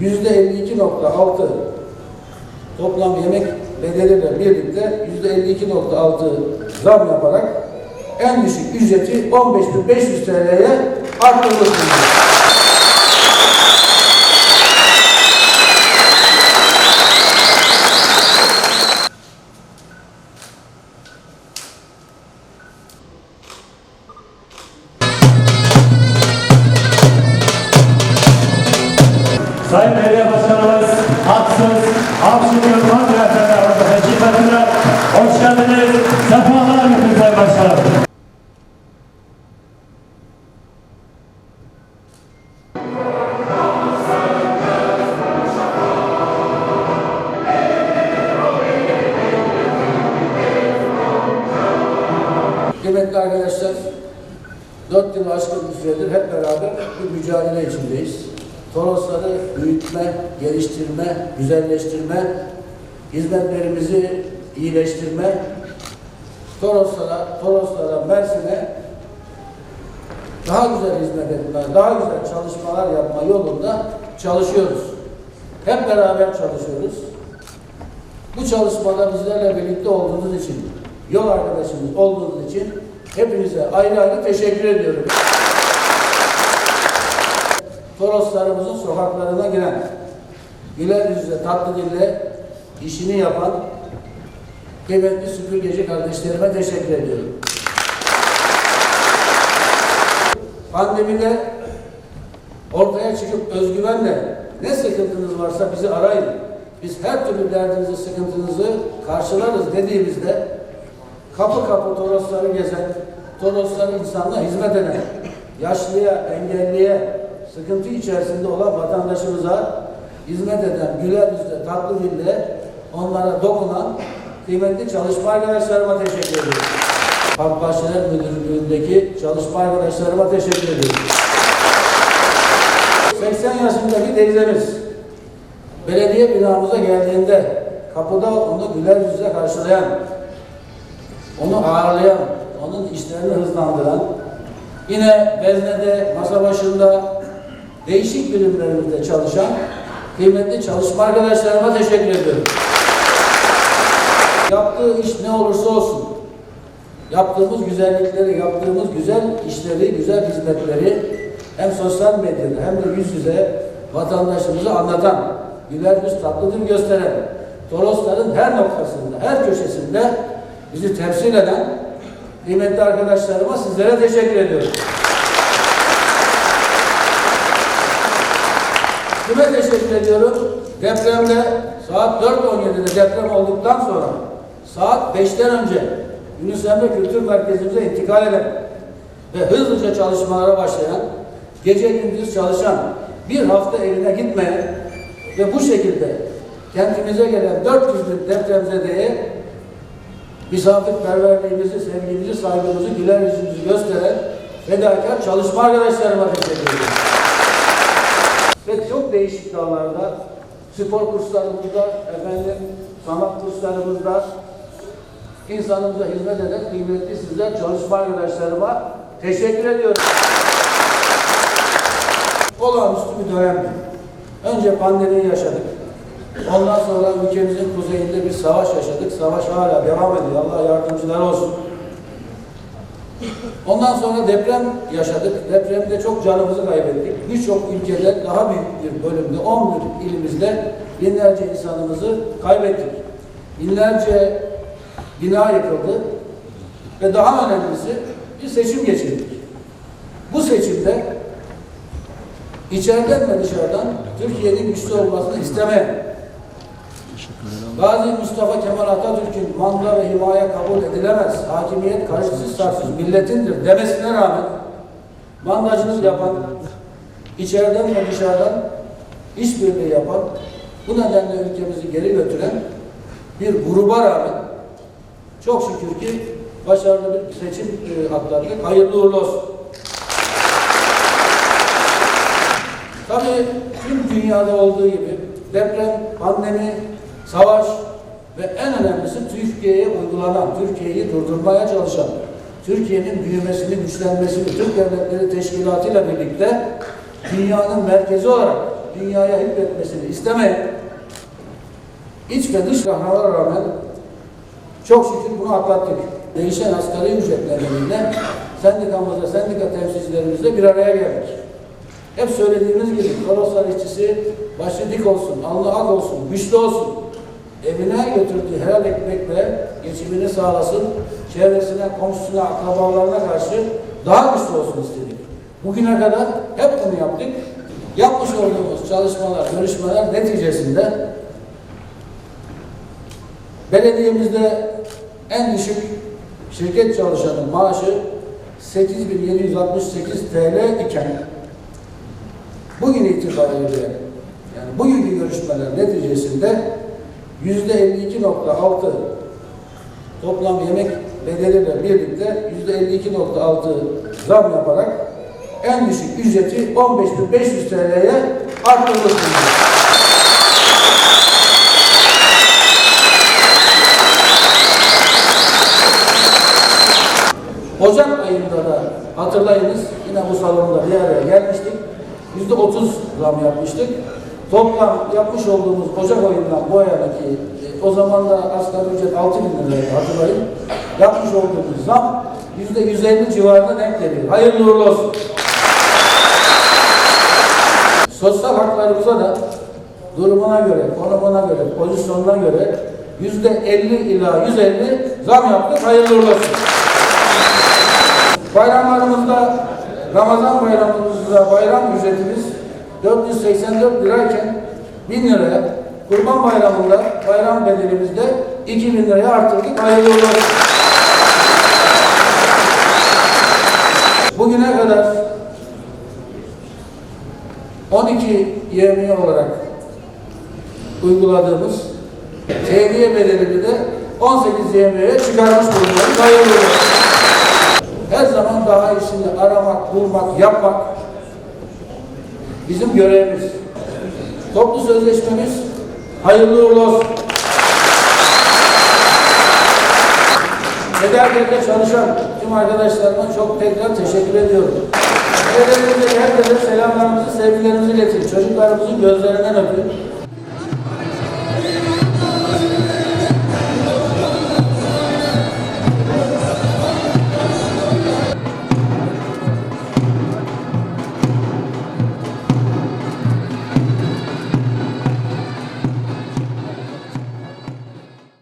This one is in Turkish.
yüzde 52.6 toplam yemek bedeliyle birlikte yüzde 52.6 zam yaparak en düşük ücreti 15.500 TL'ye arttırılmıştır. Sayın Belediye Başkanımız Haksız, Avşin Yılmaz Beyefendi teşrif ettiler. Hoş geldiniz. Sefalar getirdiniz Sayın Başkanım. Kıymetli arkadaşlar, 4 yıl aşkın bir süredir hep beraber bir mücadele içindeyiz. Torosları büyütme, geliştirme, güzelleştirme, hizmetlerimizi iyileştirme, Toroslara, Toroslara, Mersin'e daha güzel hizmet etme, daha güzel çalışmalar yapma yolunda çalışıyoruz. Hep beraber çalışıyoruz. Bu çalışmada bizlerle birlikte olduğunuz için, yol arkadaşımız olduğunuz için hepinize ayrı ayrı teşekkür ediyorum. Toroslarımızın sokaklarına giren, güler yüzle, tatlı dille işini yapan kıymetli süpürgeci kardeşlerime teşekkür ediyorum. Pandemide ortaya çıkıp özgüvenle ne sıkıntınız varsa bizi arayın. Biz her türlü derdinizi, sıkıntınızı karşılarız dediğimizde kapı kapı Torosları gezen, Torosları insanla hizmet eden, yaşlıya, engelliye, sıkıntı içerisinde olan vatandaşımıza hizmet eden, güler yüzle, tatlı dille onlara dokunan kıymetli çalışma arkadaşlarıma teşekkür ediyorum. Park Bahçeler Müdürlüğü'ndeki çalışma arkadaşlarıma teşekkür ediyorum. 80 yaşındaki teyzemiz belediye binamıza geldiğinde kapıda onu güler yüzle karşılayan, onu ağırlayan, onun işlerini hızlandıran, yine veznede, masa başında, değişik birimlerimizde çalışan kıymetli çalışma arkadaşlarıma teşekkür ediyorum. Yaptığı iş ne olursa olsun, yaptığımız güzellikleri, yaptığımız güzel işleri, güzel hizmetleri hem sosyal medyada hem de yüz yüze vatandaşımıza anlatan, güler yüz tatlı dil gösteren, Torosların her noktasında, her köşesinde bizi temsil eden kıymetli arkadaşlarıma sizlere teşekkür ediyorum. Kime teşekkür ediyorum? Depremde saat 4.17'de deprem olduktan sonra saat 5'ten önce Yunus Emre Kültür Merkezimize intikal eden ve hızlıca çalışmalara başlayan, gece gündüz çalışan, bir hafta evine gitmeyen ve bu şekilde kentimize gelen 400 bin depremzedeye misafirperverliğimizi, sevgimizi, saygımızı, güler yüzümüzü gösteren fedakar çalışma arkadaşlarıma teşekkür ediyorum. Çok değişik dallarda spor kurslarımızda, efendim sanat kurslarımızda insanımıza hizmet eden kıymetli sizler çalışma arkadaşlarıma teşekkür ediyorum. Olağanüstü bir dönemdi. Önce pandemiyi yaşadık. Ondan sonra ülkemizin kuzeyinde bir savaş yaşadık. Savaş hala devam ediyor. Allah yardımcılar olsun. Ondan sonra deprem yaşadık. Depremde çok canımızı kaybettik. Birçok ülkede daha büyük bir bölümde, 11 ilimizde binlerce insanımızı kaybettik. Binlerce bina yıkıldı. Ve daha önemlisi bir seçim geçirdik. Bu seçimde içeriden ve dışarıdan Türkiye'nin güçlü olmasını istemeyen, Gazi Mustafa Kemal Atatürk'ün manda ve himaye kabul edilemez, hakimiyet karşısız şartsız milletindir demesine rağmen mandacılık yapan, içeriden ve dışarıdan işbirliği yapan, bu nedenle ülkemizi geri götüren bir gruba rağmen çok şükür ki başarılı bir seçim e, atlattık. Hayırlı uğurlu olsun. Tabii tüm dünyada olduğu gibi deprem, pandemi, savaş ve en önemlisi Türkiye'ye uygulanan, Türkiye'yi durdurmaya çalışan, Türkiye'nin büyümesini, güçlenmesini, Türk Devletleri Teşkilatı ile birlikte dünyanın merkezi olarak dünyaya hükmetmesini istemeyen iç ve dış rahmalara rağmen çok şükür bunu atlattık. Değişen asgari ücret nedeniyle sendikamızda, sendika temsilcilerimizle bir araya geldik. Hep söylediğimiz gibi Toroslar işçisi başı dik olsun, alnı ak olsun, güçlü olsun. Evine götürdüğü helal ekmekle geçimini sağlasın, çevresine, komşusuna, akrabalarına karşı daha güçlü olsun istedik. Bugüne kadar hep bunu yaptık. Yapmış olduğumuz çalışmalar, görüşmeler neticesinde belediyemizde en düşük şirket çalışanın maaşı 8768 TL iken bugün itibariyle yani bugünkü görüşmeler neticesinde yüzde 52.6 toplam yemek bedeliyle birlikte yüzde 52.6 zam yaparak en düşük ücreti 15.500 TL'ye arttırılsın. Ocak ayında da hatırlayınız yine bu salonda bir araya gelmiştik. Yüzde otuz zam yapmıştık. Toplam yapmış olduğumuz Ocak ayından bu ayadaki e, o zaman da asgari ücret 6 bin liraydı hatırlayın. Yapmış olduğumuz zam yüzde 150 civarına denk geliyor. Hayırlı uğurlu olsun. Sosyal haklarımıza da durumuna göre, konumuna göre, pozisyonuna göre yüzde 50 ila 150 zam yaptık. Hayırlı uğurlu olsun. Bayramlarımızda, Ramazan bayramımızda bayram ücretimiz 484 lirayken 1000 liraya, Kurban Bayramı'nda bayram bedelimizde 2000 liraya arttırdık. Hayırlı olsun. Bugüne kadar 12 YMİ olarak uyguladığımız tehliye bedelini de 18 YMİ'ye çıkarmış bulunuyoruz. Hayırlı olsun. Her zaman daha iyisini aramak, bulmak, yapmak bizim görevimiz. Toplu sözleşmemiz hayırlı uğurlu olsun. Fedakarte çalışan tüm arkadaşlarıma çok tekrar teşekkür ediyorum. Belediyemizdeki herkese selamlarımızı, sevgilerimizi iletin. Çocuklarımızın gözlerinden öpün.